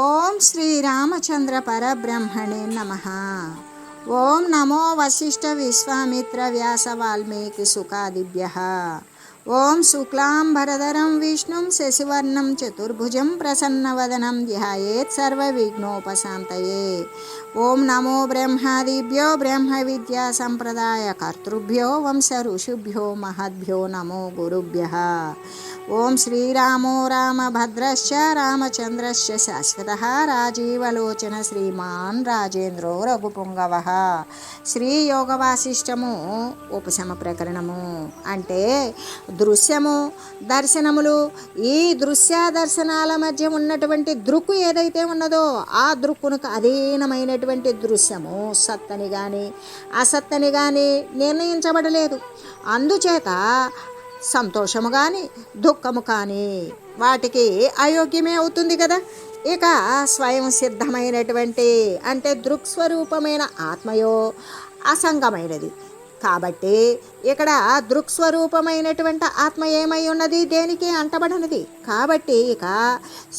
ఓం శ్రీరామచంద్ర పరబ్రహ్మణే నమ ఓం నమో వశిష్ఠ విశ్వామిత్ర వ్యాస వాల్మీకి సుఖాదిభ్య ఓం శుక్లాంబరధరం విష్ణుం శశివర్ణం చతుర్భుజం ప్రసన్నవదనం ధ్యాయేత్ సర్వవిఘ్నోపశాంతయే ఓం నమో బ్రహ్మాదిభ్యో బ్రహ్మ విద్యా సంప్రదాయ కర్తృభ్యో వంశ ఋషిభ్యో మహద్భ్యో నమో గురుభ్య ఓం శ్రీరామో రామభద్రశ్చ రామచంద్రశ్చ శాశ్వత రాజీవలోచన శ్రీమాన్ రాజేంద్రో రఘుపుంగవ. శ్రీ వాసిష్టము ఉపశమ ప్రకరణము. అంటే దృశ్యము దర్శనములు ఈ దృశ్య దర్శనాల మధ్య ఉన్నటువంటి దృక్కు ఏదైతే ఉన్నదో ఆ దృక్కునకు అధీనమైనటువంటి దృశ్యము సత్తని కానీ అసత్తని కానీ నిర్ణయించబడలేదు. అందుచేత సంతోషము కానీ దుఃఖము కానీ వాటికి అయోగ్యమే అవుతుంది కదా. ఇక స్వయం సిద్ధమైనటువంటి అంటే దృక్స్వరూపమైన ఆత్మయో అసంగమైనది. కాబట్టి ఇక్కడ దృక్స్వరూపమైనటువంటి ఆత్మ ఏమై ఉన్నది? దేనికి అంటబడినది. కాబట్టి ఇక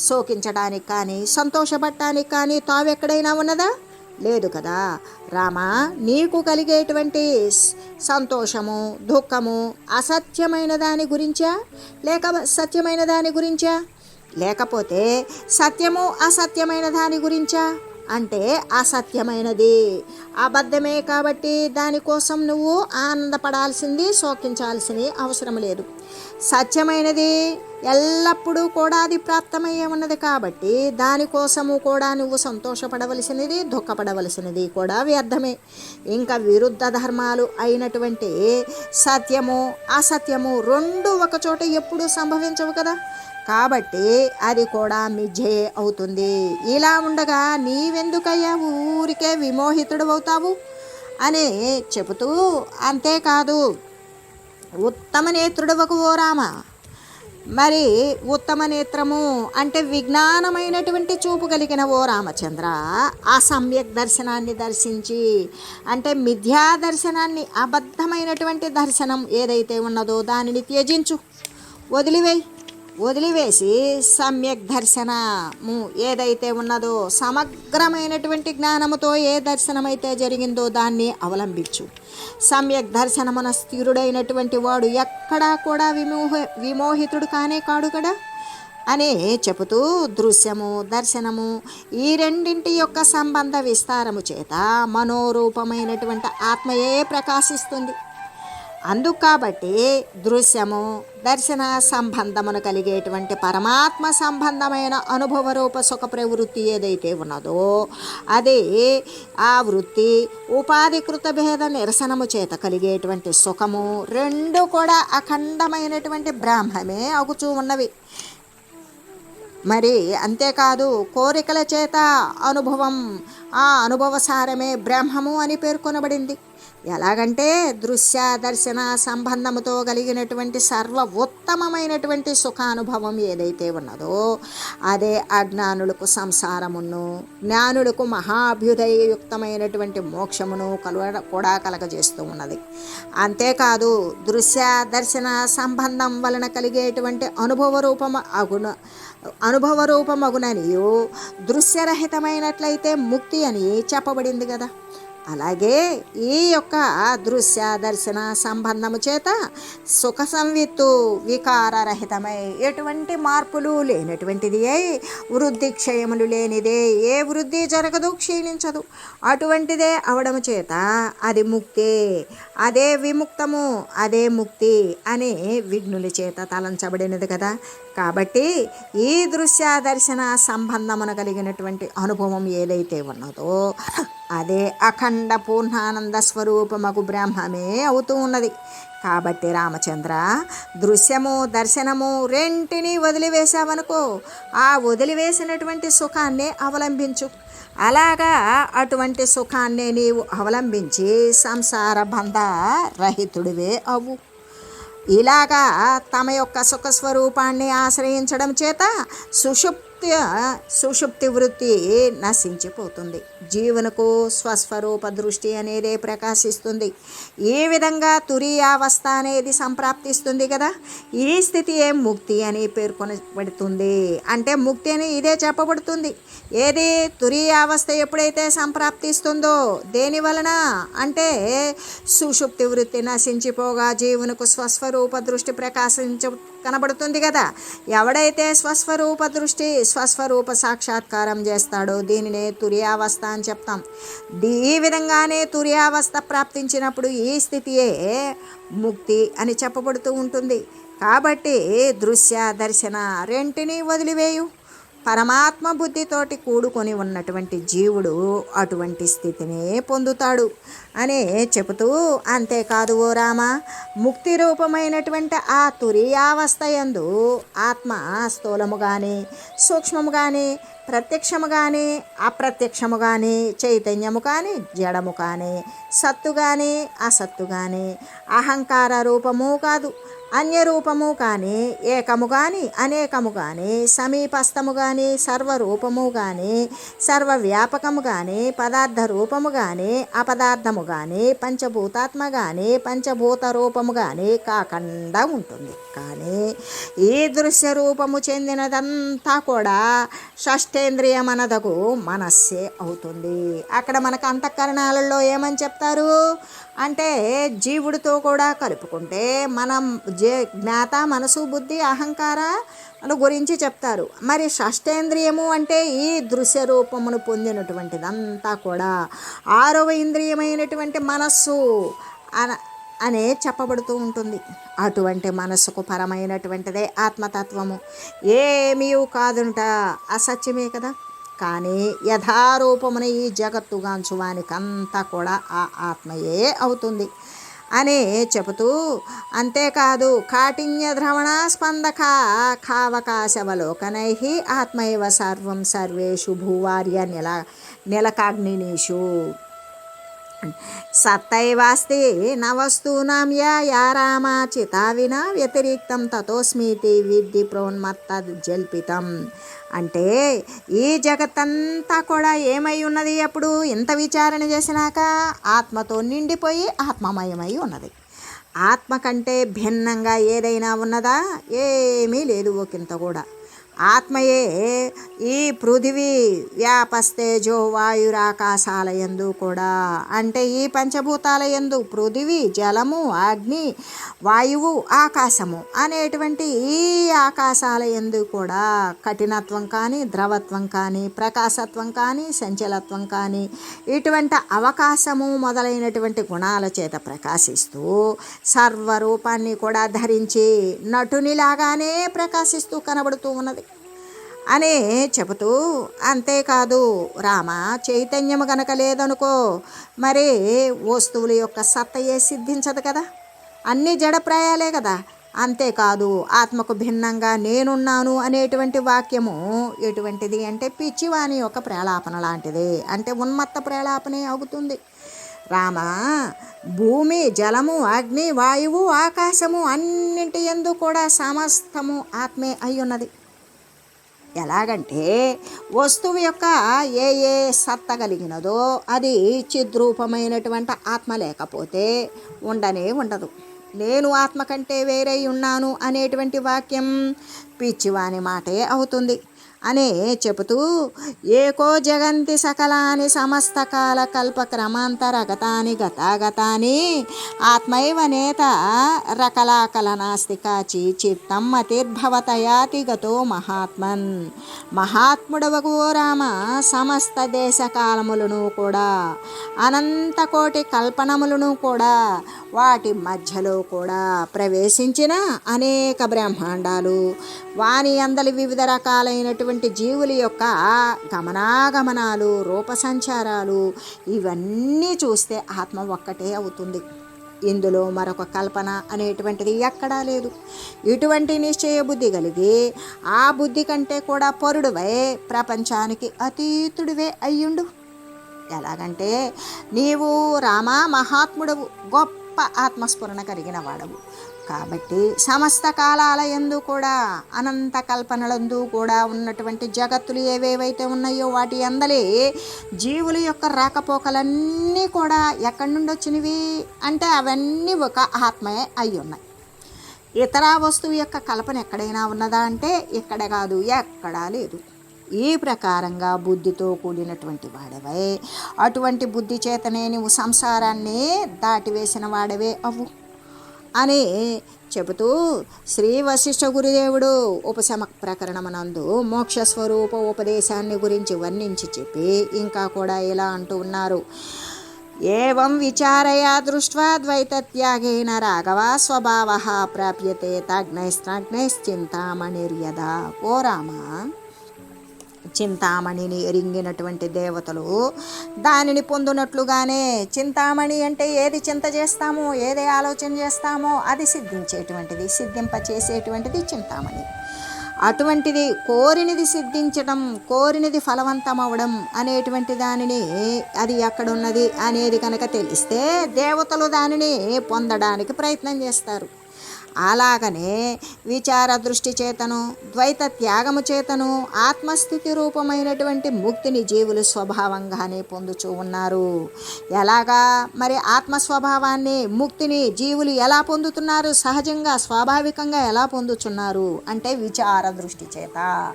శోకించడానికి కానీ సంతోషపడటానికి కానీ తావెక్కడైనా ఉన్నదా? లేదు కదా? రామా నీకు కలిగేటువంటి సంతోషము దుఃఖము అసత్యమైన దాని గురించా? లేక సత్యమైన దాని గురించా? లేకపోతే సత్యము అసత్యమైన దాని గురించా? అంటే అసత్యమైనది. అబద్ధమే కాబట్టి దానికోసం నువ్వు ఆనందపడాల్సింది శోకించాల్సింది అవసరం లేదు. సత్యమైనది ఎల్లప్పుడూ కూడా అది ప్రాప్తమయ్యే ఉన్నది కాబట్టి దానికోసము కూడా నువ్వు సంతోషపడవలసినది దుఃఖపడవలసినది కూడా వ్యర్థమే. ఇంకా విరుద్ధ ధర్మాలు అయినటువంటి సత్యము అసత్యము రెండు ఒకచోట ఎప్పుడూ సంభవించవు కదా. కాబట్టి అది కూడా మిజే అవుతుంది. ఇలా ఉండగా నీవెందుకయ్యా ఊరికే విమోహితుడు అవుతావు? అని చెబుతూ అంతేకాదు ఉత్తమ నేత్రుడవకు ఓ రామ. మరి ఉత్తమ నేత్రము అంటే విజ్ఞానమైనటువంటి చూపు కలిగిన ఓ రామచంద్ర ఆ సమ్యక్ దర్శనాన్ని దర్శించి అంటే మిథ్యా దర్శనాన్ని అబద్ధమైనటువంటి దర్శనం ఏదైతే ఉన్నదో దానిని త్యజించు. వదిలివేయి. వదిలివేసి సమ్యక్ దర్శనము ఏదైతే ఉన్నదో సమగ్రమైనటువంటి జ్ఞానముతో ఏ దర్శనమైతే జరిగిందో దాన్ని అవలంబించు. సమ్యక్ దర్శనమున స్థిరుడైనటువంటి వాడు ఎక్కడా కూడా విమోహ విమోహితుడు కానే కాడు కదా? అని చెబుతూ దృశ్యము దర్శనము ఈ రెండింటి యొక్క సంబంధ విస్తారము చేత మనోరూపమైనటువంటి ఆత్మయే ప్రకాశిస్తుంది. అందుకాబట్టి దృశ్యము దర్శన సంబంధమును కలిగేటువంటి పరమాత్మ సంబంధమైన అనుభవ రూప సుఖ ప్రవృత్తి ఏదైతే ఉన్నదో అదే ఆ వృత్తి ఉపాధికృత భేద నిరసనము చేత కలిగేటువంటి సుఖము రెండు కూడా అఖండమైనటువంటి బ్రాహ్మమే అగుచూ ఉన్నవి. మరి అంతేకాదు కోరికల చేత అనుభవం ఆ అనుభవసారమే బ్రహ్మము అని పేర్కొనబడింది. ఎలాగంటే దృశ్య దర్శన సంబంధముతో కలిగినటువంటి సర్వ ఉత్తమమైనటువంటి సుఖానుభవం ఏదైతే ఉన్నదో అదే అజ్ఞానులకు సంసారమును జ్ఞానులకు మహాభ్యుదయయుక్తమైనటువంటి మోక్షమును కలువ కూడా కలగజేస్తూ ఉన్నది. అంతేకాదు దృశ్య దర్శన సంబంధం వలన కలిగేటువంటి అనుభవ రూపము అగుణ అనుభవ రూపమగుననియు దృశ్యరహితమైనట్లయితే ముక్తి అని చెప్పబడింది కదా. అలాగే ఈ యొక్క దృశ్య దర్శన సంబంధము చేత సుఖ సంవిత్తు వికారరహితమై ఎటువంటి మార్పులు లేనటువంటిది అయి వృద్ధి క్షయములు లేనిదే ఏ వృద్ధి జరగదు క్షీణించదు. అటువంటిదే అవడము చేత అది ముక్తే అదే విముక్తము అదే ముక్తి అని విఘ్నుల చేత తలంచబడినది కదా. కాబట్టి ఈ దృశ్య దర్శన సంబంధమున కలిగినటువంటి అనుభవం ఏదైతే ఉన్నదో అదే అఖండ పూర్ణానంద స్వరూపమగు బ్రహ్మమే అవుతూ ఉన్నది. కాబట్టి రామచంద్ర దృశ్యము దర్శనము రెంటిని వదిలివేశావనుకో ఆ వదిలివేసినటువంటి సుఖాన్నే అవలంబించు. అలాగా అటువంటి సుఖాన్నే నీవు అవలంబించి సంసార బంధ రహితుడివే అవు ఇలాగా తమ యొక్క సుఖస్వరూపాన్ని ఆశ్రయించడం చేత సుషుప్ సుషుప్త సుషుప్తి వృత్తి నశించిపోతుంది. జీవనకు స్వస్వరూప దృష్టి అనేదే ప్రకాశిస్తుంది. ఈ విధంగా తురియావస్థ అనేది సంప్రాప్తిస్తుంది కదా? ఈ స్థితి ఏ ముక్తి అని పేర్కొనబడుతుంది. అంటే ముక్తి అని ఇదే చెప్పబడుతుంది. ఏది తురియావస్థ ఎప్పుడైతే సంప్రాప్తిస్తుందో దేని వలన? అంటే సుషుప్తి వృత్తి నశించిపోగా జీవునకు స్వస్వరూప దృష్టి ప్రకాశించ కనబడుతుంది కదా. ఎవడైతే స్వస్వరూప దృష్టి స్వస్వరూప సాక్షాత్కారం చేస్తాడో దీనినే తుర్యావస్థ అని చెప్తాం. దీ- ఈ విధంగానే తుర్యావస్థ ప్రాప్తించినప్పుడు ఈ స్థితియే ముక్తి అని చెప్పబడుతూ ఉంటుంది. కాబట్టి దృశ్య దర్శన రెంటిని వదిలివేయు. పరమాత్మ బుద్ధితోటి కూడుకొని ఉన్నటువంటి జీవుడు అటువంటి స్థితినే పొందుతాడు అనే చెబుతూ అంతేకాదు ఓ రామ ముక్తి రూపమైనటువంటి ఆ తురియావస్థ ఎందు ఆత్మ స్థూలము కానీ సూక్ష్మము కానీ ప్రత్యక్షము కానీ అప్రత్యక్షము కానీ చైతన్యము కానీ జడము కానీ సత్తు కానీ అసత్తు కానీ అహంకార రూపము కాదు. అన్యరూపము కానీ ఏకము కానీ అనేకము కానీ సమీపస్థము కానీ సర్వరూపము కానీ సర్వవ్యాపకము కానీ పదార్థ రూపము కానీ అపదార్థము కానీ పంచభూతాత్మ కానీ పంచభూత రూపము కానీ కాకుండా ఉంటుంది. కానీ ఈ దృశ్య రూపము చెందినదంతా కూడా షష్ఠేంద్రియమనదకు మనస్సే అవుతుంది. అక్కడ మనకు అంతఃకరణాలలో ఏమని చెప్తారు? అంటే జీవుడితో కూడా కలుపుకుంటే మనం జే జ్ఞాత మనసు బుద్ధి అహంకార గురించి చెప్తారు. మరి షష్ఠేంద్రియము అంటే ఈ దృశ్య రూపమును పొందినటువంటిదంతా కూడా ఆరవ ఇంద్రియమైనటువంటి మనస్సు అన అనే చెప్పబడుతూ ఉంటుంది. అటువంటి మనస్సుకు పరమైనటువంటిదే ఆత్మతత్వము. ఏమీ కాదుంట. అసత్యమే కదా. కానీ యథారూపమున ఈ జగత్తుగాంచువానికంతా కూడా ఆ ఆత్మయే అవుతుంది అని చెబుతూ అంతేకాదు కాఠిన్య ద్రవణ స్పందక కావకాశవలోకనై ఆత్మైవ సర్వం సర్వేషు భూవార్య నిల నిలకాగ్నినీషు. సత్తైవాస్తి నవస్తూనాం యా యా చితావిన వినా వ్యతిరిక్తం తతోస్మీతి విద్ధి ప్రోన్మత్త జల్పితం. అంటే ఈ జగత్తంతా కూడా ఏమై ఉన్నది అప్పుడు? ఇంత విచారణ చేసినాక ఆత్మతో నిండిపోయి ఆత్మమయమై ఉన్నది. ఆత్మ కంటే భిన్నంగా ఏదైనా ఉన్నదా? ఏమీ లేదు ఒకంత కూడా. ఆత్మయే ఈ పృథివీ వ్యాపస్తేజో వాయురాకాశాల యందు కూడా. అంటే ఈ పంచభూతాల యందు పృథివీ జలము అగ్ని వాయువు ఆకాశము అనేటువంటి ఈ ఆకాశాల యందు కూడా కఠినత్వం కానీ ద్రవత్వం కానీ ప్రకాశత్వం కానీ సంచలత్వం కానీ ఇటువంటి అవకాశము మొదలైనటువంటి గుణాల చేత ప్రకాశిస్తూ సర్వరూపాన్ని కూడా ధరించి నటునిలాగానే ప్రకాశిస్తూ కనబడుతూ ఉన్నది. అని చెబుతూ అంతేకాదు రామ చైతన్యము గనక లేదనుకో మరి వస్తువుల యొక్క సత్తయే సిద్ధించదు కదా? అన్నీ జడప్రాయాలే కదా? అంతేకాదు ఆత్మకు భిన్నంగా నేనున్నాను అనేటువంటి వాక్యము ఎటువంటిది అంటే పిచ్చివాని యొక్క ప్రేలాపన లాంటిది. అంటే ఉన్మత్త ప్రేలాపనే అవుతుంది. రామ భూమి జలము అగ్ని వాయువు ఆకాశము అన్నింటి ఎందు కూడా సమస్తము ఆత్మే అయ్యున్నది. ఎలాగంటే వస్తువు యొక్క ఏ ఏ సత్త కలిగినదో అది చిద్రూపమైనటువంటి ఆత్మ లేకపోతే ఉండనే ఉండదు. నేను ఆత్మ కంటే వేరై ఉన్నాను అనేటువంటి వాక్యం పిచ్చివాని మాటే అవుతుంది. అనే చెబుతూ ఏకో జగంతి సకలాని సమస్త కాల కల్ప క్రమాంతరగతాని గతాగతాని ఆత్మైవ నేత రకలాకల నాస్తి కాచి చిత్తం మతిర్భవతయాతి గతో మహాత్మన్. మహాత్ముడవగు రామ సమస్త దేశకాలములను కూడా అనంత కోటి కల్పనములను కూడా వాటి మధ్యలో కూడా ప్రవేశించిన అనేక బ్రహ్మాండాలు. వాని అందలి వివిధ రకాలైనటువంటి జీవుల యొక్క గమనాగమనాలు రూప సంచారాలు ఇవన్నీ చూస్తే ఆత్మ ఒక్కటే అవుతుంది. ఇందులో మరొక కల్పన అనేటువంటిది ఎక్కడా లేదు. ఇటువంటి నిశ్చయ బుద్ధి కలిగి ఆ బుద్ధి కంటే కూడా పరుడువై ప్రపంచానికి అతీతుడివే అయ్యుండు. ఎలాగంటే నీవు రామా మహాత్ముడవు గొప్ప ఆత్మస్ఫురణ కలిగిన వాడవు. కాబట్టి సమస్త కాలాల ఎందు కూడా అనంత కల్పనలందు కూడా ఉన్నటువంటి జగత్తులు ఏవేవైతే ఉన్నాయో వాటి అందలి జీవుల యొక్క రాకపోకలన్నీ కూడా ఎక్కడి నుండి వచ్చినవి? అంటే అవన్నీ ఒక ఆత్మయే అయి ఉన్నాయి. ఇతర వస్తువు యొక్క కల్పన ఎక్కడైనా ఉన్నదా అంటే ఇక్కడ కాదు ఎక్కడా లేదు. ఈ ప్రకారంగా బుద్ధితో కూడినటువంటి వాడవే. అటువంటి బుద్ధి చేతనే నువ్వు సంసారాన్ని దాటివేసిన వాడవే అవ్వు. అని చెబుతూ శ్రీ వశిష్ఠ గురుదేవుడు ఉపశమ ప్రకరణమనందు మోక్షస్వరూప ఉపదేశాన్ని గురించి వర్ణించి చెప్పి ఇంకా కూడా ఇలా అంటూ ఉన్నారు. ఏం విచారయా దృష్ట్వా ద్వైతత్యాగేన రాఘవ స్వభావ ప్రాప్యతే తగ్నైస్త్రగ్నైశ్చింతామణిర్యదా ఓ రామా! చింతామణిని ఎరింగినటువంటి దేవతలు దానిని పొందినట్లుగానే చింతామణి అంటే ఏది చింత చేస్తామో ఏది ఆలోచన చేస్తామో అది సిద్ధించేటువంటిది సిద్ధింప చేసేటువంటిది చింతామణి. అటువంటిది కోరినిది సిద్ధించడం కోరినిది ఫలవంతం అవడం అనేటువంటి దానిని అది ఎక్కడున్నది అనేది కనుక తెలిస్తే దేవతలు దానిని పొందడానికి ప్రయత్నం చేస్తారు. అలాగనే విచార దృష్టి చేతను ద్వైత త్యాగము చేతను ఆత్మస్థితి రూపమైనటువంటి ముక్తిని జీవులు స్వభావంగానే పొందుచూ ఉన్నారు. ఎలాగా? మరి ఆత్మ స్వభావాన్ని ముక్తిని జీవులు ఎలా పొందుతున్నారు? సహజంగా స్వాభావికంగా ఎలా పొందుతున్నారు అంటే విచార దృష్టి చేత.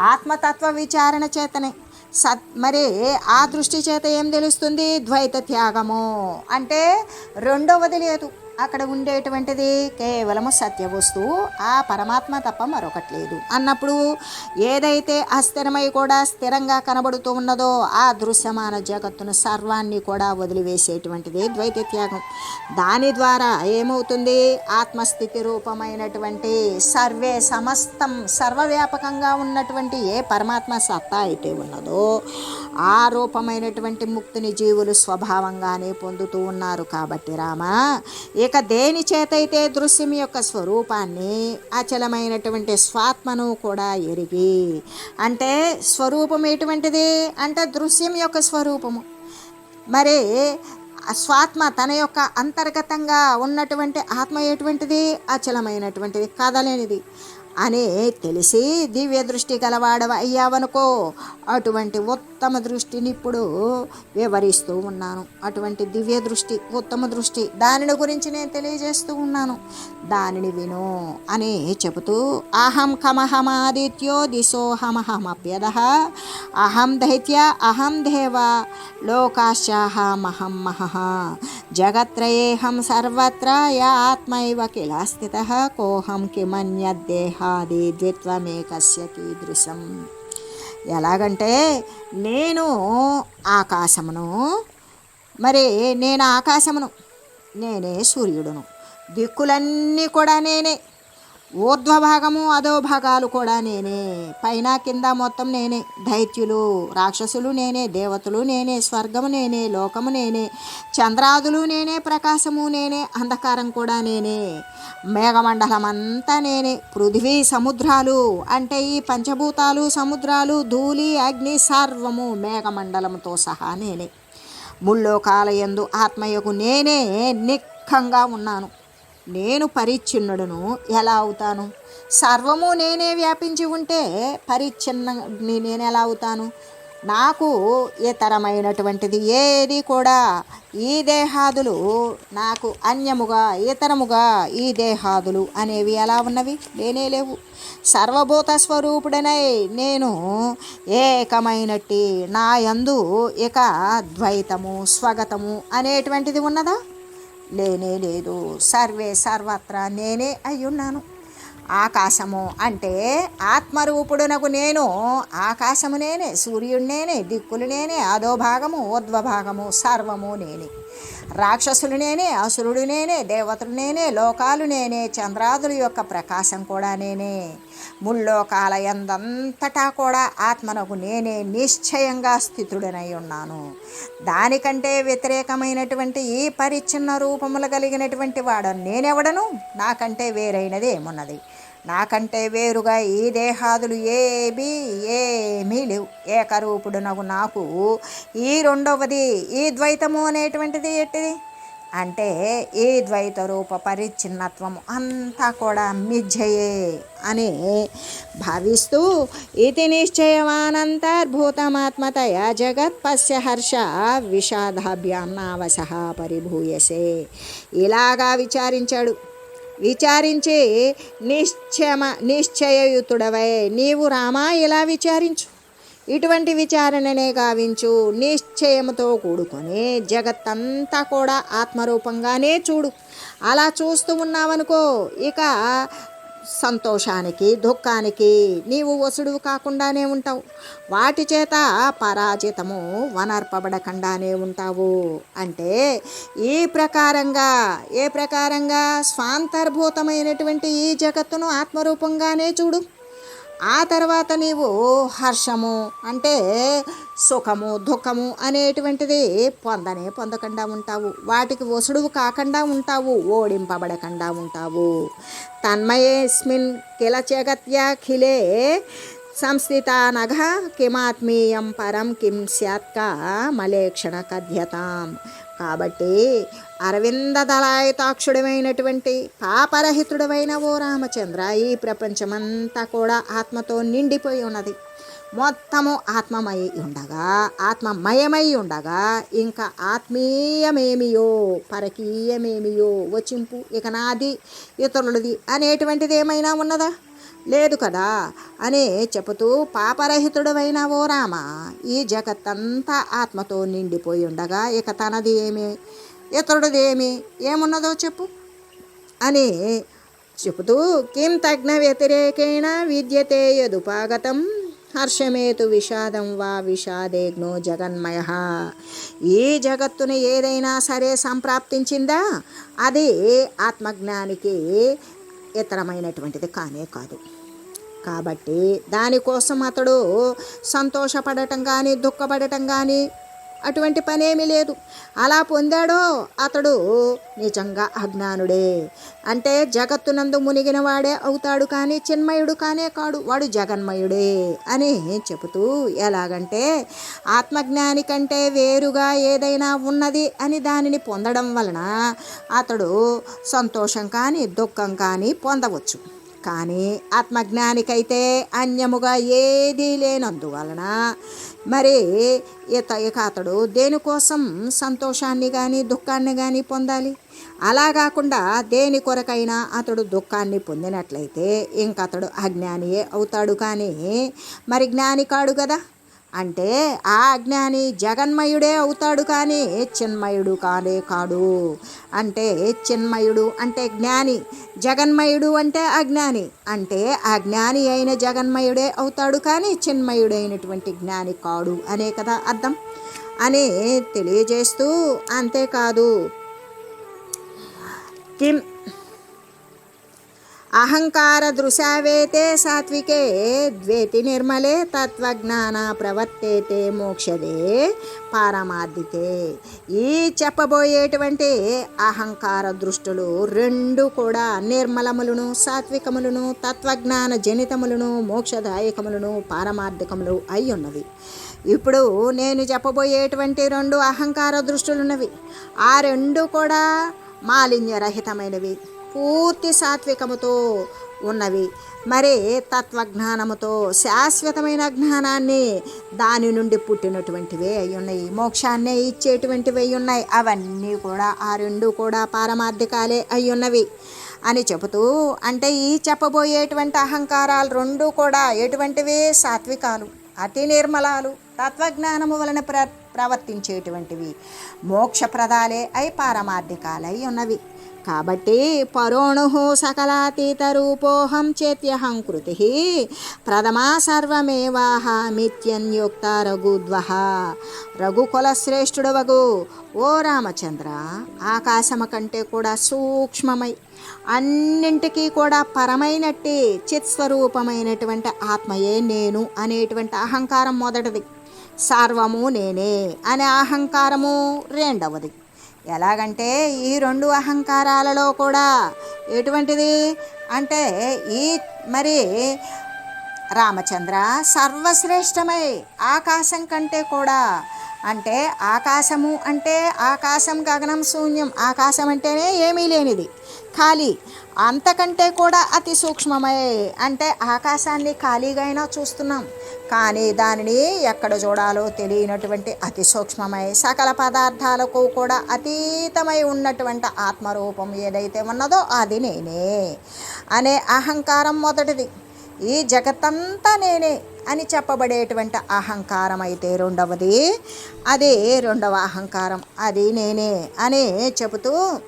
ఆత్మతత్వ విచారణ చేతనే. సత్ మరి ఆ దృష్టి చేత ఏం తెలుస్తుంది? ద్వైత త్యాగము. అంటే రెండవది లేదు. అక్కడ ఉండేటువంటిది కేవలము సత్య వస్తువు ఆ పరమాత్మ తప్ప మరొకటి లేదు. అన్నప్పుడు ఏదైతే అస్థిరమై కూడా స్థిరంగా కనబడుతూ ఉన్నదో ఆ దృశ్యమాన జగత్తును సర్వాన్ని కూడా వదిలివేసేటువంటిది ద్వైత త్యాగం. దాని ద్వారా ఏమవుతుంది? ఆత్మస్థితి రూపమైనటువంటి సర్వే సమస్తం సర్వవ్యాపకంగా ఉన్నటువంటి ఏ పరమాత్మ సత్తా అయితే ఉన్నదో ఆ రూపమైనటువంటి ముక్తిని జీవులు స్వభావంగానే పొందుతూ ఉన్నారు కాబట్టి రామా ఇక దేని చేతైతే దృశ్యం యొక్క స్వరూపాన్ని అచలమైనటువంటి స్వాత్మను కూడా ఎరిగి అంటే స్వరూపం ఎటువంటిది అంటే దృశ్యం యొక్క స్వరూపము. మరి స్వాత్మ తన యొక్క అంతర్గతంగా ఉన్నటువంటి ఆత్మ ఎటువంటిది అచలమైనటువంటిది కదలేనిది అని తెలిసి దివ్య దృష్టి గలవాడవ అయ్యావనుకో అటువంటి ఉత్తమ దృష్టిని ఇప్పుడు వివరిస్తూ ఉన్నాను. అటువంటి దివ్య దృష్టి ఉత్తమ దృష్టి దానిని గురించి నేను తెలియజేస్తూ ఉన్నాను. దానిని విను అని చెబుతూ అహం కమహమాదిత్యో దిశోహమహమప్యద అహం దైత్య అహం దేవ లోకాశాహ మహం మహ జగత్రయేహం సర్వత్ర యా ఆత్మైవ కిల స్థిత కోహం కిమన్యద్దేహాది ద్విత్వమేకస్య కీదృశం. ఎలాగంటే నేను ఆకాశమును మరి నేను ఆకాశమును నేనే సూర్యుడును. దిక్కులన్నీ కూడా నేనే. ఊర్ధ్వ భాగము భాగాలు కూడా నేనే. పైన కింద మొత్తం నేనే. దైత్యులు రాక్షసులు నేనే. దేవతలు నేనే. స్వర్గము నేనే. లోకము నేనే. చంద్రాదులు నేనే. ప్రకాశము నేనే. అంధకారం కూడా నేనే. మేఘమండలం అంతా నేనే. పృథివీ సముద్రాలు అంటే ఈ పంచభూతాలు సముద్రాలు ధూళి అగ్ని సర్వము మేఘమండలంతో సహా నేనే. ముల్లోకాలయందు ఆత్మయకు నేనే. నిఖంగా ఉన్నాను. నేను పరిచ్ఛిన్నుడను ఎలా అవుతాను? సర్వము నేనే వ్యాపించి ఉంటే పరిచ్ఛిన్న నేను ఎలా అవుతాను? నాకు ఇతరమైనటువంటిది ఏది కూడా ఈ దేహాదులు నాకు అన్యముగా ఇతరముగా ఈ దేహాదులు అనేవి ఎలా ఉన్నవి? లేనే లేవు. సర్వభూత స్వరూపుడనై నేను ఏకమైనట్టి నా యందు ఇక ద్వైతము స్వగతము అనేటువంటిది ఉన్నదా? లేనే లేదు. సర్వే సర్వత్రా నేనే అయ్యున్నాను. ఆకాశము అంటే ఆత్మరూపుడునకు నేను. ఆకాశము నేనే సూర్యుడు నేనే దిక్కులు నేనే అధోభాగము ఊర్ధ్వభాగము సర్వము నేనే. రాక్షసులు నేనే అసురుడు నేనే దేవతలు నేనే లోకాలు నేనే చంద్రాదుల యొక్క ప్రకాశం కూడా నేనే. ముల్లోకాల ఎందంతటా కూడా ఆత్మనకు నేనే నిశ్చయంగా స్థితుడనై ఉన్నాను. దానికంటే వ్యతిరేకమైనటువంటి ఈ పరిచ్ఛిన్న రూపములు కలిగినటువంటి వాడు నేనెవడను? నాకంటే వేరైనది ఏమున్నది నాకంటే వేరుగా ఈ దేహాదులు ఏబీ ఏమీ లేవు. ఏకరూపుడునగు నాకు. ఈ రెండవది ఈ ద్వైతము అనేటువంటిది ఎట్టిది? అంటే ఈ ద్వైత రూప పరిచ్ఛిన్నత్వము అంతా కూడా మిథ్యయే అని భావిస్తూ ఇది నిశ్చయమానంతర్భూతమాత్మతయ జగత్ పశ్య హర్ష విషాదాభ్యాన్నావశ పరిభూయసే. ఇలాగా విచారించాడు. విచారించి నిశ్చయమ నిశ్చయయుతుడవై. నీవు రామా ఇలా విచారించు? ఇటువంటి విచారణనే గావించు నిశ్చయముతో కూడుకొని జగత్తంతా కూడా ఆత్మరూపంగానే చూడు. అలా చూస్తూ ఉన్నావనుకో ఇక సంతోషానికి దుఃఖానికి నీవు వసుడువు కాకుండానే ఉంటావు. వాటి చేత పరాజితము వనర్పబడకుండానే ఉంటావు. అంటే ఈ ప్రకారంగా ఏ ప్రకారంగా? స్వాంతర్భూతమైనటువంటి ఈ జగత్తును ఆత్మరూపంగానే చూడు. ఆ తర్వాత నీవు హర్షము అంటే సుఖము దుఃఖము అనేటువంటిది పొందనే పొందకుండా ఉంటావు. వాటికి వసుడువు కాకుండా ఉంటావు ఓడింపబడకుండా ఉంటావు. తన్మయేస్మిన్ కిల జగత్యాఖిలే సంస్థితానఘ కిమాత్మీయం పరం కిం స్యాత్క మలేక్షణ కథ్యతాం కాబట్టి అరవింద దళాయుతాక్షుడమైనటువంటి పాపరహితుడమైన ఓ రామచంద్ర ఈ ప్రపంచమంతా కూడా ఆత్మతో నిండిపోయి ఉన్నది. మొత్తము ఆత్మమై ఉండగా ఆత్మమయమై ఉండగా ఇంకా ఆత్మీయమేమియో పరకీయమేమియో వచింపు ఇక నాది ఇతరులది అనేటువంటిది ఏమైనా ఉన్నదా? లేదు కదా అనే చెబుతూ పాపరహితుడవైన ఓ రామ ఈ జగత్తంతా ఆత్మతో నిండిపోయి ఉండగా ఇక తనది ఏమి? ఇతరుడిది ఏమి? ఏమున్నదో చెప్పు అని చెబుతూ కిం తగ్న వ్యతిరేకేణ విద్యతే యదుపాగతం హర్షమేతు విషాదం వా విషాదేగ్నో జగన్మయ. ఈ జగత్తుని ఏదైనా సరే సంప్రాప్తించిందా? అది ఆత్మజ్ఞానికి ఇతరమైనటువంటిది కానే కాదు. కాబట్టి దానికోసం అతడు సంతోషపడటం కానీ దుఃఖపడటం కానీ అటువంటి పనేమీ లేదు. అలా పొందాడో అతడు నిజంగా అజ్ఞానుడే. అంటే జగత్తునందు మునిగిన వాడే అవుతాడు కానీ చిన్మయుడు కానే కాడు. వాడు జగన్మయుడే అని చెబుతూ ఎలాగంటే ఆత్మజ్ఞాని కంటే వేరుగా ఏదైనా ఉన్నది అని దానిని పొందడం వలన అతడు సంతోషం కానీ దుఃఖం కానీ పొందవచ్చు. కానీ ఆత్మజ్ఞానికైతే అన్యముగా ఏదీ లేనందువలన మరి ఇత ఇక అతడు దేనికోసం సంతోషాన్ని కానీ దుఃఖాన్ని కానీ పొందాలి? అలా కాకుండా దేని కొరకైనా అతడు దుఃఖాన్ని పొందినట్లయితే ఇంక అతడు అజ్ఞానియే అవుతాడు కానీ మరి జ్ఞాని కాడు కదా అంటే ఆ అజ్ఞాని జగన్మయుడే అవుతాడు కానీ చిన్మయుడు కానే కాడు. అంటే చిన్మయుడు అంటే జ్ఞాని? జగన్మయుడు అంటే అజ్ఞాని. అంటే ఆ జ్ఞాని అయిన జగన్మయుడే అవుతాడు కానీ చిన్మయుడైనటువంటి జ్ఞాని కాడు అనే కదా అర్థం. అని తెలియజేస్తూ అంతేకాదు. కిం అహంకార దృశావేతే సాత్వికే ద్వేతి నిర్మలే తత్వజ్ఞాన ప్రవర్తేతే మోక్షదే పారమార్థితే. ఈ చెప్పబోయేటువంటి అహంకార దృష్టులు రెండు కూడా నిర్మలములను సాత్వికములను తత్వజ్ఞాన జనితములను మోక్షదాయకములను పారమార్థికములు అయి ఉన్నవి. ఇప్పుడు నేను చెప్పబోయేటువంటి రెండు అహంకార దృష్టులున్నవి. ఆ రెండు కూడా మాలిన్యరహితమైనవి. పూర్తి సాత్వికముతో ఉన్నవి. మరి తత్వజ్ఞానముతో శాశ్వతమైన జ్ఞానాన్ని దాని నుండి పుట్టినటువంటివే అయి ఉన్నాయి మోక్షాన్నే ఇచ్చేటువంటివి అయి ఉన్నాయి. అవన్నీ కూడా ఆ రెండు కూడా పారమార్థికాలే అయి ఉన్నవి అని చెబుతూ అంటే ఈ చెప్పబోయేటువంటి అహంకారాలు రెండు కూడా ఎటువంటివి సాత్వికాలు అతి నిర్మలాలు తత్వజ్ఞానము వలన ప్ర ప్రవర్తించేటువంటివి. మోక్షప్రదాలే అయి పారమార్థికాలై ఉన్నవి. కాబట్టి పరోణు సకలాతీత రూపోహం చేత్యహం కృతి. ప్రథమా సర్వమేవాహమిత్యన్యోక్త రఘుద్వహ రఘుకుల శ్రేష్ఠుడవగు ఓ రామచంద్ర ఆకాశము కంటే కూడా సూక్ష్మమై అన్నింటికీ కూడా పరమైనట్టి చిత్స్వరూపమైనటువంటి ఆత్మయే నేను అనేటువంటి అహంకారం మొదటిది. సర్వము నేనే అనే అహంకారము రెండవది. ఎలాగంటే ఈ రెండు అహంకారాలలో కూడా ఎటువంటిది? అంటే ఈ మరి రామచంద్ర సర్వశ్రేష్టమై ఆకాశం కంటే కూడా అంటే ఆకాశము అంటే ఆకాశం గగనం శూన్యం. ఆకాశం అంటేనే ఏమీ లేనిది. ఖాళీ. అంతకంటే కూడా అతి సూక్ష్మమై. అంటే ఆకాశాన్ని ఖాళీగా అయినా చూస్తున్నాం. కానీ దానిని ఎక్కడ చూడాలో తెలియనటువంటి అతి సూక్ష్మమై. సకల పదార్థాలకు కూడా అతీతమై ఉన్నటువంటి ఆత్మరూపం ఏదైతే ఉన్నదో అది నేనే. అనే అహంకారం మొదటిది. ఈ జగత్తంతా నేనే. అని చెప్పబడేటువంటి అహంకారం అయితే రెండవది. అదే రెండవ అహంకారం. అది నేనే అని చెబుతూ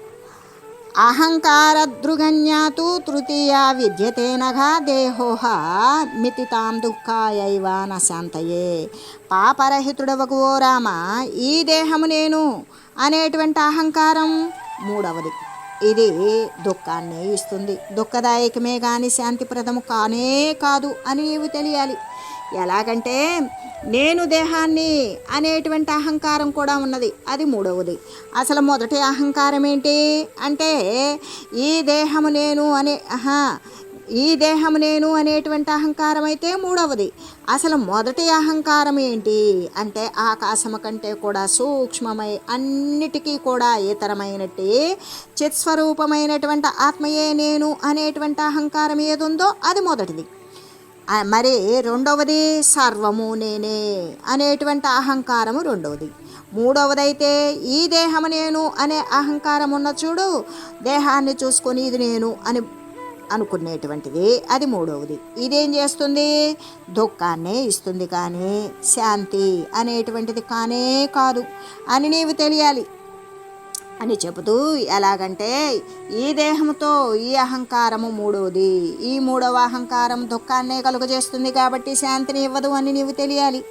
అహంకారదృగన్యాతు తృతీయ విద్యతేనగా దేహోహ మితితాం దుఃఖాయైవ నశాంతయే. పాపరహితుడవకు ఓ రామ ఈ దేహము నేను అనేటువంటి అహంకారం. మూడవది ఇది దుఃఖాన్ని ఇస్తుంది. దుఃఖదాయకమే కానీ శాంతిప్రదము కానే కాదు అని నీవు తెలియాలి. ఎలాగంటే నేను దేహాన్ని అనేటువంటి అహంకారం కూడా ఉన్నది. అది మూడవది. అసలు మొదటి అహంకారం ఏంటి అంటే ఈ దేహము నేను అనే ఆహా ఈ దేహం నేను అనేటువంటి అహంకారం అయితే మూడవది. అసలు మొదటి అహంకారం ఏంటి? అంటే ఆకాశము కంటే కూడా సూక్ష్మమై అన్నిటికీ కూడా ఇతరమైనట్టి చిత్స్వరూపమైనటువంటి ఆత్మయే నేను అనేటువంటి అహంకారం ఏదుందో అది మొదటిది. మరి రెండవది సర్వము నేనే అనేటువంటి అహంకారము రెండవది. మూడవదైతే ఈ దేహము నేను అనే అహంకారం ఉన్న చూడు దేహాన్ని చూసుకొని ఇది నేను అని అనుకునేటువంటిది. అది మూడవది. ఇదేం చేస్తుంది? దుఃఖాన్నే ఇస్తుంది కానీ శాంతి అనేటువంటిది కానే కాదు. అని నీవు తెలియాలి. అని చెబుతూ ఎలాగంటే ఈ దేహంతో ఈ అహంకారము మూడవది ఈ మూడవ అహంకారం దుఃఖాన్నే కలుగజేస్తుంది కాబట్టి శాంతిని ఇవ్వదు అని నీవు తెలియాలి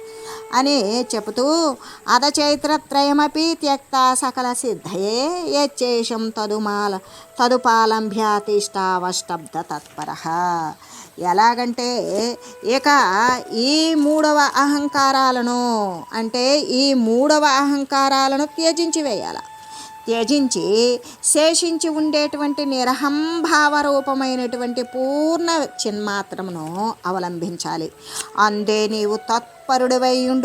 అని చెబుతూ అధచైత్రత్రయమపి త్యక్త సకల సిద్ధయే యచ్చేషం తదుమాల తదుపాలంభ్యాతిష్టావష్టబ్ద తత్పర. ఎలాగంటే ఇక ఈ మూడవ అహంకారాలను అంటే ఈ మూడవ అహంకారాలను త్యజించి వేయాల త్యజించి శేషించి ఉండేటువంటి నిరహంభావ రూపమైనటువంటి పూర్ణ చిన్మాత్రమును అవలంబించాలి. అందే నీవు తత్పరుడివై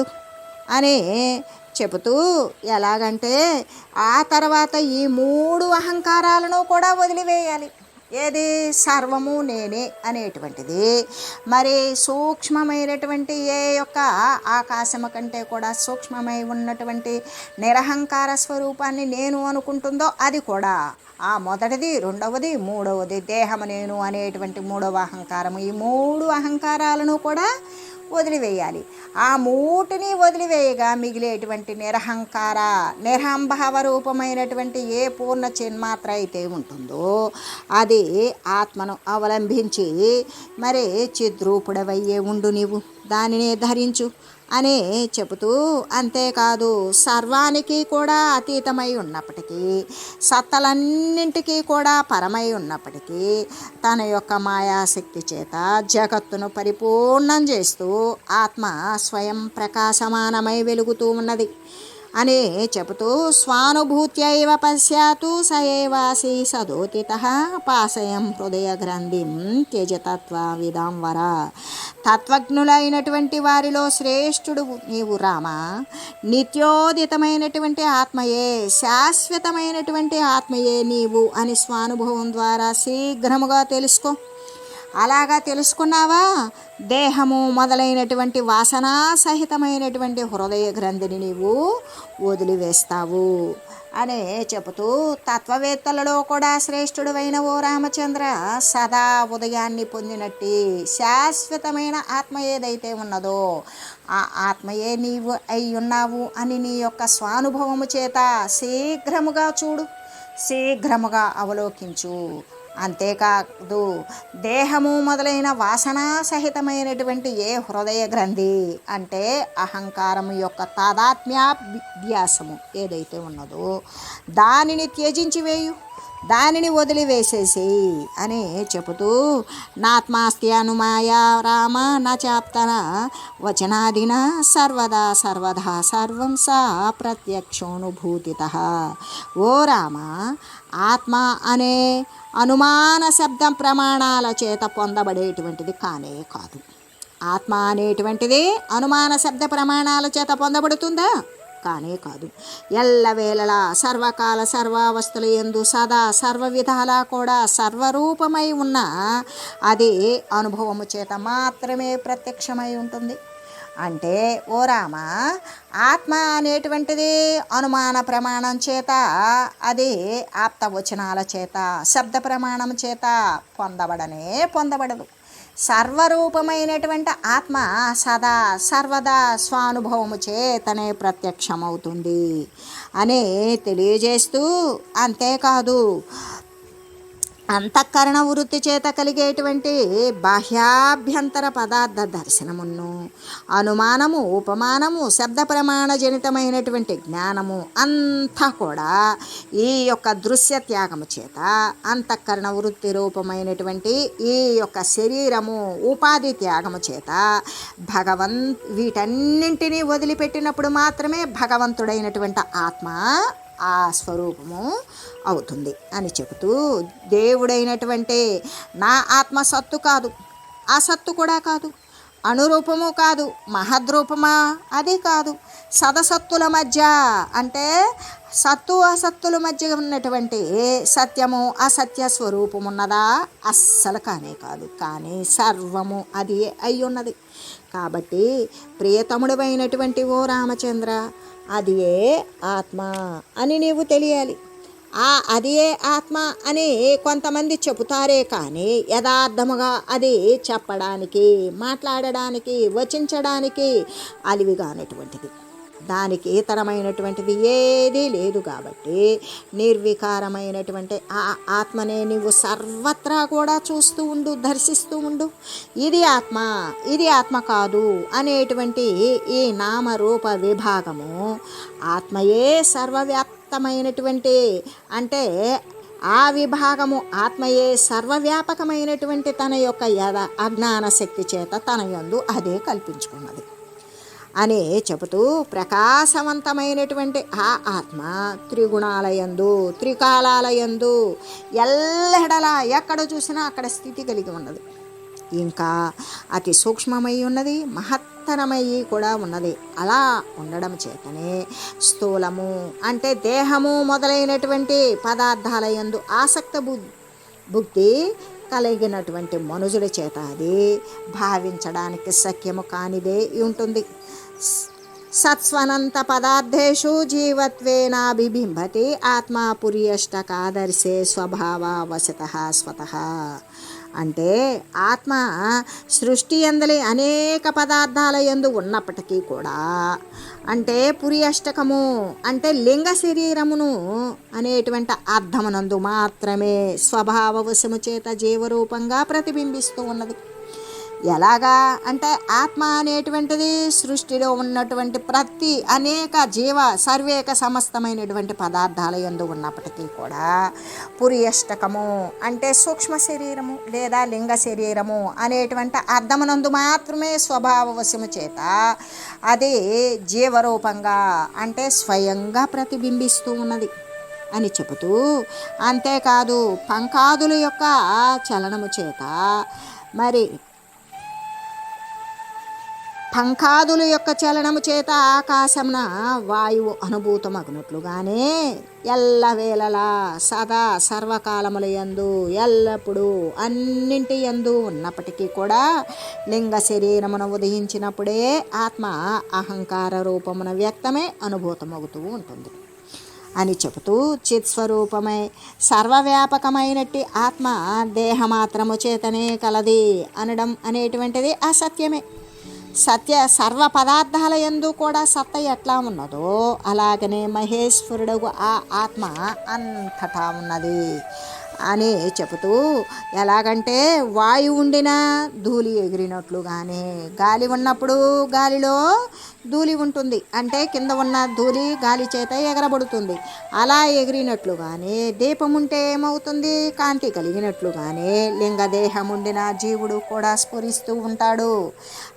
అని చెబుతూ ఎలాగంటే ఆ తర్వాత ఈ మూడు అహంకారాలను కూడా వదిలివేయాలి. ఏది? సర్వము నేనే అనేటువంటిది. మరి సూక్ష్మమైనటువంటి ఏ యొక్క ఆకాశము కంటే కూడా సూక్ష్మమై ఉన్నటువంటి నిరహంకార స్వరూపాన్ని నేను అనుకుంటుందో అది కూడా. ఆ మొదటిది రెండవది మూడవది దేహము నేను అనేటువంటి మూడవ అహంకారము. ఈ మూడు అహంకారాలను కూడా వదిలివేయాలి. ఆ మూటిని వదిలివేయగా మిగిలేటువంటి నిరహంకార నిరహంభావ రూపమైనటువంటి ఏ పూర్ణ చిన్మాత్ర అయితే ఉంటుందో అది ఆత్మను అవలంబించి మరి చిద్రూపుడవయ్యే ఉండు నీవు. దానినే ధరించు. అని చెబుతూ అంతేకాదు సర్వానికి కూడా అతీతమై ఉన్నప్పటికీ సత్తలన్నింటికీ కూడా పరమై ఉన్నప్పటికీ తన యొక్క మాయాశక్తి చేత జగత్తును పరిపూర్ణం చేస్తూ ఆత్మ స్వయం ప్రకాశమానమై వెలుగుతూ ఉన్నది. అనే చెబుతూ స్వానుభూత్యైవ పశ్యాతు స సదోతిత పాశయం హృదయ గ్రంథిం త్యజతత్వ విదాం వర తత్వజ్ఞులైనటువంటి వారిలో శ్రేష్ఠుడు నీవు రామ. నిత్యోదితమైనటువంటి ఆత్మయే శాశ్వతమైనటువంటి ఆత్మయే నీవు అని స్వానుభవం ద్వారా శీఘ్రముగా తెలుసుకో. అలాగా తెలుసుకున్నావా? దేహము మొదలైనటువంటి వాసనా సహితమైనటువంటి హృదయ గ్రంథిని నీవు వదిలివేస్తావు అనే చెబుతూ తత్వవేత్తలలో కూడా శ్రేష్ఠుడువైన ఓ రామచంద్ర సదా ఉదయాన్ని పొందినట్టి శాశ్వతమైన ఆత్మ ఏదైతే ఉన్నదో ఆ ఆత్మయే నీవు అయి ఉన్నావు అని నీ యొక్క స్వానుభవము చేత శీఘ్రముగా చూడు శీఘ్రముగా అవలోకించు. అంతేకాదు దేహము మొదలైన వాసనా సహితమైనటువంటి ఏ హృదయ గ్రంథి అంటే అహంకారం యొక్క తాదాత్మ్యాభ్యాసము ఏదైతే ఉన్నదో దానిని త్యజించి వేయు దానిని వదిలివేసేసి అని చెబుతూ నాత్మాస్తి అనుమాయ రామ నా చాప్తన వచనాదిన సర్వదా సర్వదా సర్వం సా ప్రత్యక్షోనుభూతిత. ఓ రామ ఆత్మ అనే అనుమాన శబ్దం ప్రమాణాల చేత పొందబడేటువంటిది కానే కాదు. ఆత్మ అనేటువంటిది అనుమాన శబ్ద ప్రమాణాల చేత పొందబడుతుందా? కానే కాదు. ఎల్లవేళలా సర్వకాల సర్వావస్థలు ఎందు సదా సర్వ విధాలా కూడా సర్వరూపమై ఉన్న అది అనుభవము చేత మాత్రమే ప్రత్యక్షమై ఉంటుంది. అంటే ఓ రామ ఆత్మ అనేటువంటిది అనుమాన ప్రమాణం చేత అది ఆప్తవచనాల చేత శబ్ద ప్రమాణం చేత పొందబడనే పొందబడదు. సర్వరూపమైనటువంటి ఆత్మ సదా సర్వదా స్వానుభవము చేతనే ప్రత్యక్షమవుతుంది అని తెలియజేస్తూ అంతేకాదు అంతఃకరణ వృత్తి చేత కలిగేటువంటి బాహ్యాభ్యంతర పదార్థ దర్శనమును అనుమానము ఉపమానము శబ్ద ప్రమాణ జనితమైనటువంటి జ్ఞానము అంతా కూడా ఈ యొక్క దృశ్య త్యాగము చేత అంతఃకరణ వృత్తి రూపమైనటువంటి ఈ యొక్క శరీరము ఉపాధి త్యాగము చేత భగవన్ వీటన్నింటినీ వదిలిపెట్టినప్పుడు మాత్రమే భగవంతుడైనటువంటి ఆత్మ ఆ స్వరూపము అవుతుంది అని చెబుతూ దేవుడైనటువంటి నా ఆత్మ సత్తు కాదు ఆ సత్తు కూడా కాదు అనురూపము కాదు మహద్రూపమా? అది కాదు సదసత్తుల మధ్య అంటే సత్తు అసత్తుల మధ్య ఉన్నటువంటి సత్యము అసత్య స్వరూపం ఉన్నదా అస్సలు కానే కాదు. కానీ సర్వము అది అయి ఉన్నది. కాబట్టి ప్రియతముడమైనటువంటి ఓ రామచంద్ర అది ఏ ఆత్మ అని నీవు తెలియాలి. ఆ అది ఏ ఆత్మ అని కొంతమంది చెబుతారే కానీ యథార్థముగా అది చెప్పడానికి మాట్లాడడానికి వచించడానికి అలివిగానటువంటిది. దానికి ఇతరమైనటువంటిది ఏదీ లేదు కాబట్టి నిర్వికారమైనటువంటి ఆ ఆత్మనే నీవు సర్వత్రా కూడా చూస్తూ ఉండు దర్శిస్తూ ఉండు. ఇది ఆత్మ ఇది ఆత్మ కాదు అనేటువంటి ఈ నామరూప విభాగము ఆత్మయే సర్వవ్యాప్తమైనటువంటి. అంటే ఆ విభాగము ఆత్మయే సర్వవ్యాపకమైనటువంటి తన యొక్క యథ అజ్ఞాన శక్తి చేత తన యందు అదే కల్పించుకున్నది. అని చెబుతూ ప్రకాశవంతమైనటువంటి ఆ ఆత్మ త్రిగుణాలయందు త్రికాలాలయందు ఎల్లెడలా ఎక్కడ చూసినా అక్కడ స్థితి కలిగి ఉన్నది. ఇంకా అతి సూక్ష్మమై ఉన్నది మహత్తరమయ్యి కూడా ఉన్నది. అలా ఉండడం చేతనే స్థూలము అంటే దేహము మొదలైనటువంటి పదార్థాల యందు ఆసక్త బు బుద్ధి కలిగినటువంటి మనుజుల చేత అది భావించడానికి సఖ్యము కానిదే ఉంటుంది. సత్స్వనంత పదార్థేషు జీవత్వేనాభిబింబతి ఆత్మా పురియష్టకాదర్శే స్వభావ వశత స్వత. అంటే ఆత్మ సృష్టి ఎందలి అనేక పదార్థాల ఎందు ఉన్నప్పటికీ కూడా అంటే పురి అష్టకము అంటే లింగ శరీరమును అనేటువంటి అర్థమునందు మాత్రమే స్వభావవశము చేత జీవరూపంగా ప్రతిబింబిస్తూ ఉన్నది. ఎలాగా? అంటే ఆత్మ అనేటువంటిది సృష్టిలో ఉన్నటువంటి ప్రతి అనేక జీవ సర్వేక సమస్తమైనటువంటి పదార్థాల ఎందు ఉన్నప్పటికీ కూడా పురియష్టకము అంటే సూక్ష్మ శరీరము లేదా లింగ శరీరము అనేటువంటి అర్థమునందు మాత్రమే స్వభావవశము చేత అది జీవరూపంగా అంటే స్వయంగా ప్రతిబింబిస్తూ ఉన్నది అని చెబుతూ అంతేకాదు పంకాదుల యొక్క చలనము చేత మరి పంకాదుల యొక్క చలనము చేత ఆకాశమున వాయువు అనుభూతమగునట్లుగానే ఎల్లవేళలా సదా సర్వకాలముల యందు ఎల్లప్పుడూ అన్నింటి యందు ఉన్నప్పటికీ కూడా లింగ శరీరమును ఉదయించినప్పుడే ఆత్మ అహంకార రూపమున వ్యక్తమే అనుభూతమవుతూ ఉంటుంది. అని చెబుతూ చిత్స్వరూపమై సర్వవ్యాపకమైనట్టి ఆత్మ దేహమాత్రము చేతనే కలది అనడం అనేటువంటిది అసత్యమే. సత్య సర్వ పదార్థాల ఎందు కూడా సత్త ఎట్లా ఉన్నదో అలాగనే మహేశ్వరుడు ఆ ఆత్మ అంతటా ఉన్నది అని చెబుతూ ఎలాగంటే వాయు ఉండినా ధూళి ఎగిరినట్లుగానే గాలి ఉన్నప్పుడు గాలిలో ధూళి ఉంటుంది. అంటే కింద ఉన్న ధూళి గాలి చేత ఎగరబడుతుంది. అలా ఎగిరినట్లుగానే దీపం ఉంటే ఏమవుతుంది? కాంతి కలిగినట్లుగానే లింగదేహం ఉండిన జీవుడు కూడా స్ఫురిస్తూ ఉంటాడు.